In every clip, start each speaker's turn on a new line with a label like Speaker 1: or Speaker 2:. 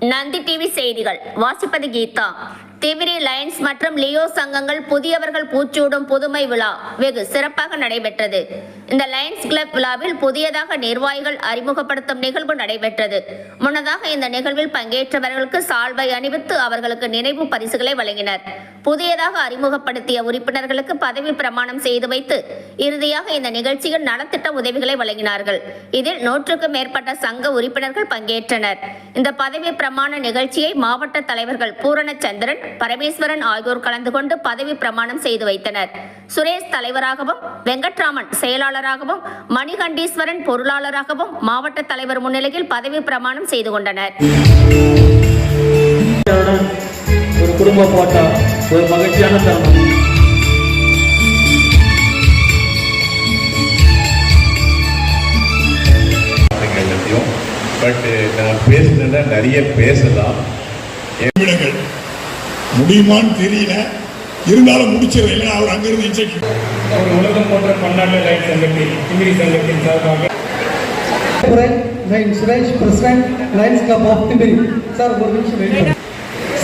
Speaker 1: Nandi TV செய்திகள். வாசிப்பது Geetha. Thimiri Lions மற்றும் லியோ சங்கங்கள் புதியவர்கள் பூச்சூடும் புதுமை விழா வெகு சிறப்பாக நடைபெற்றது. இந்த லயன்ஸ் கிளப் விழாவில் புதியதாக நிர்வாகிகள் அறிமுகப்படுத்தும் நிகழ்வு நடைபெற்றது. முன்னதாக இந்த நிகழ்வில் பங்கேற்றவர்களுக்கு சால்வை அணிவித்து அவர்களுக்கு நினைவு பரிசுகளை வழங்கினர். புதியதாக அறிமுகப்படுத்திய உறுப்பினர்களுக்கு பதவி பிரமாணம் செய்து வைத்து இறுதியாக இந்த நிகழ்ச்சியில் நலத்திட்ட உதவிகளை வழங்கினார்கள். இதில் நூற்றுக்கும் மேற்பட்ட சங்க உறுப்பினர்கள் பங்கேற்றனர். இந்த பதவி பிரமாண நிகழ்ச்சியை மாவட்ட தலைவர்கள் பூரணச்சந்திரன் பரமேஸ்வரன் ஆகியோர் கலந்து கொண்டு பதவி பிரமாணம் செய்து வைத்தனர். சுரேஷ் தலைவராகவும் வெங்கட்ராமன் செயலாளராகவும் மணிகண்டீஸ்வரன் பொருளாளராகவும் மாவட்ட தலைவர் முன்னிலையில் பதவி பிரமாணம் செய்து கொண்டனர்.
Speaker 2: ஒரு குடும்ப போட்டோ ஒரு மகிழ்ச்சியான தருணம்.
Speaker 3: எல்லாத்தையும். பட் நான் பேசுனத நிறைய பேசலாம்.
Speaker 4: நிமிடங்கள் முடியுமான்னு தெரியல. இருந்தாலும் முடிச்சிடறேன் இல்லைன்னா அவர் அங்கிருந்து இன்செக்ட்
Speaker 2: ஒரு உலகம் போன்ற பன்னாட்டு லைட் சங்கத்தின் திமிரி சங்கத்தின் சார்பாக.
Speaker 5: நான் Suresh president Lions club of Thimiri sir ஒரு நிமிஷம் வெயிட் பண்ணுங்க.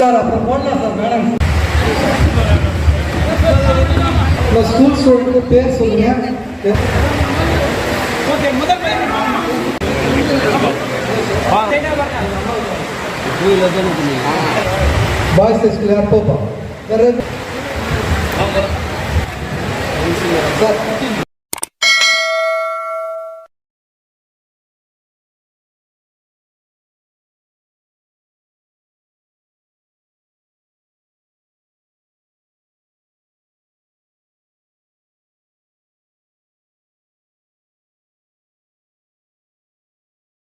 Speaker 5: சார் அப்புறம் போடலாம் சார் மேடம் உங்கள் ஸ்கூல் ஸ்டூடெண்ட்க்கு பேர் சொல்லுங்க பாய்ஸ் ஸ்கூல் யார் போப்பா வேற எது? சார்